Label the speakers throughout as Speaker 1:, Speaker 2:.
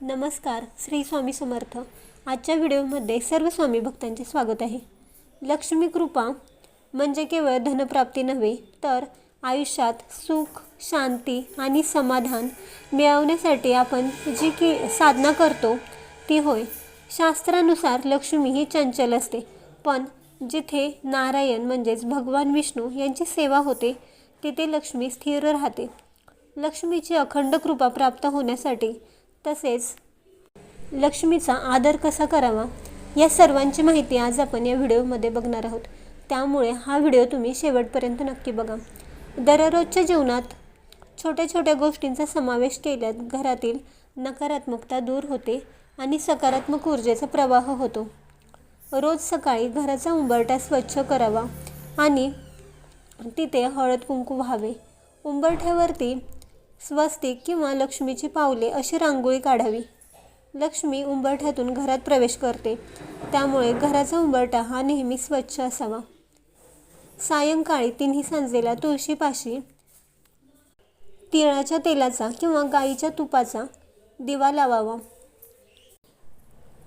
Speaker 1: नमस्कार श्री स्वामी समर्थ. आजच्या व्हिडिओमध्ये सर्व स्वामी भक्तांचे स्वागत आहे. लक्ष्मी कृपा म्हणजे केवळ धनप्राप्ती नव्हे तर आयुष्यात सुख शांती आणि समाधान मिळवण्यासाठी आपण जी की साधना करतो ती होय. शास्त्रानुसार लक्ष्मी ही चंचल असते पण जिथे नारायण म्हणजेच भगवान विष्णू यांची सेवा होते तिथे लक्ष्मी स्थिर राहते. लक्ष्मीची अखंड कृपा प्राप्त होण्यासाठी तसेच लक्ष्मीचा आदर कसा करावा या सर्वांची माहिती आज आपण या व्हिडिओमध्ये बघणार आहोत. त्यामुळे हा व्हिडिओ तुम्ही शेवटपर्यंत नक्की बघा. दररोजच्या जीवनात छोट्या छोट्या गोष्टींचा समावेश केल्यात घरातील नकारात्मकता दूर होते आणि सकारात्मक ऊर्जेचा प्रवाह होतो. रोज सकाळी घराचा उंबरठा स्वच्छ करावा आणि तिथे हळद कुंकू व्हावे. उंबरठ्यावरती स्वस्तिक किंवा लक्ष्मीची पावले अशी रांगोळी काढावी. लक्ष्मी उंबरठ्यातून घरात प्रवेश करते. त्यामुळे घराचा उंबरठा हा नेहमी स्वच्छ असावा. सायंकाळी तिन्ही सांजेला तुळशीपाशी तिळाच्या तेलाचा किंवा गाईच्या तुपाचा दिवा लावावा.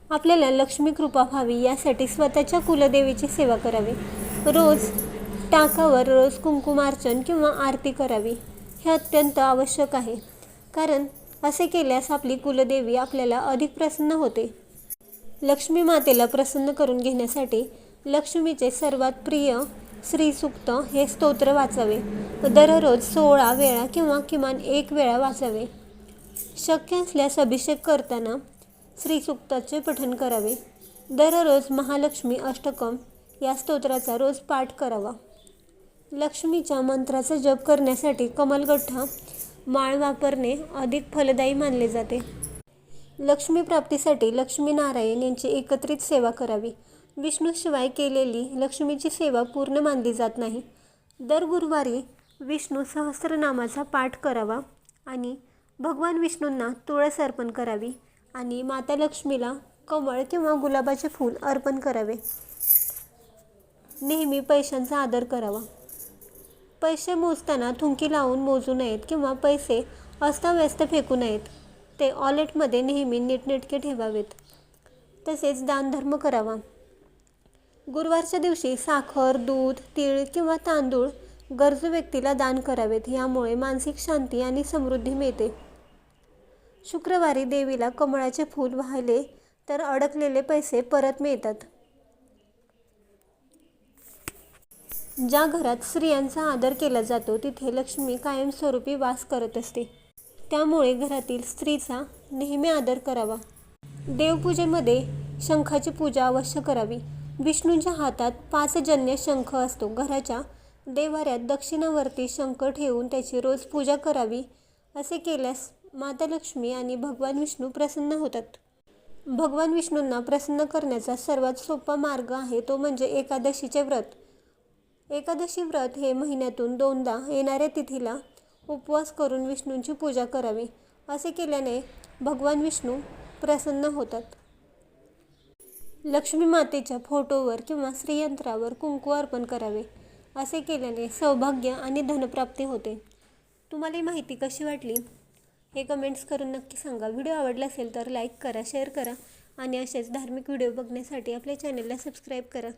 Speaker 1: आपल्याला लक्ष्मी कृपा व्हावी यासाठी स्वतःच्या कुलदेवीची सेवा करावी. रोज टाकावर रोज कुंकुमार्चन किंवा आरती करावी. हे अत्यंत आवश्यक आहे. कारण असे केल्यास आपली कुलदेवी आपल्याला अधिक प्रसन्न होते. लक्ष्मी मातेला प्रसन्न करून घेण्यासाठी लक्ष्मीचे सर्वात प्रिय श्रीसुक्त हे स्तोत्र वाचावे. दररोज सोळा वेळा किंवा किमान एक वेळा वाचावे. शक्य असल्यास अभिषेक करताना श्रीसुक्ताचे पठण करावे. दररोज महालक्ष्मी अष्टकम या स्तोत्राचा रोज पाठ करावा. लक्ष्मीच्या मंत्राचा जप करण्यासाठी कमलगठ्ठा माळ वापरणे अधिक फलदायी मानले जाते. लक्ष्मी प्राप्तीसाठी लक्ष्मीनारायण यांची एकत्रित सेवा करावी. विष्णूशिवाय केलेली लक्ष्मीची सेवा पूर्ण मानली जात नाही. दर गुरुवारी विष्णू सहस्रनामाचा पाठ करावा आणि भगवान विष्णूंना तुळस अर्पण करावी आणि माता लक्ष्मीला कमळ किंवा गुलाबाचे फूल अर्पण करावे. नेहमी पैशांचा आदर करावा. पैसे मोजताना थुंकी लावून मोजू नयेत किंवा पैसे अस्ताव्यस्त फेकू नयेत ते ऑलेटमध्ये नेहमी नीटनेटके ठेवावेत. तसेच दानधर्म करावा. गुरुवारच्या दिवशी साखर दूध तीळ किंवा तांदूळ गरजू व्यक्तीला दान करावेत यामुळे मानसिक शांती आणि समृद्धी मिळते. शुक्रवारी देवीला कमळाचे फूल वाहिले तर अडकलेले पैसे परत मिळतात. ज्या घरात स्त्रियांचा आदर केला जातो तिथे लक्ष्मी कायमस्वरूपी वास करत असते. त्यामुळे घरातील स्त्रीचा नेहमी आदर करावा. देवपूजेमध्ये शंखाची पूजा अवश्य करावी. विष्णूंच्या हातात पाचजन्य शंख असतो. घराच्या देवाऱ्यात दक्षिणावरती शंख ठेवून त्याची रोज पूजा करावी असे केल्यास माता लक्ष्मी आणि भगवान विष्णू प्रसन्न होतात. भगवान विष्णूंना प्रसन्न करण्याचा सर्वात सोपा मार्ग आहे तो म्हणजे एकादशीचे व्रत. एकादशी व्रत हे महिन्यातून दोनदा येणाऱ्या तिथीला उपवास करून विष्णूंची पूजा करावी असे केल्याने भगवान विष्णू प्रसन्न होतात. लक्ष्मी मातेच्या फोटोवर किंवा श्रीयंत्रावर कुंकू अर्पण करावे असे केल्याने सौभाग्य आणि धनप्राप्ती होते. तुम्हाला ही माहिती कशी वाटली? हे कमेंट्स करून नक्की सांगा. व्हिडिओ आवडला असेल तर लाईक करा शेअर करा आणि असेच धार्मिक व्हिडिओ बघण्यासाठी आपल्या चॅनलला सबस्क्राईब करा.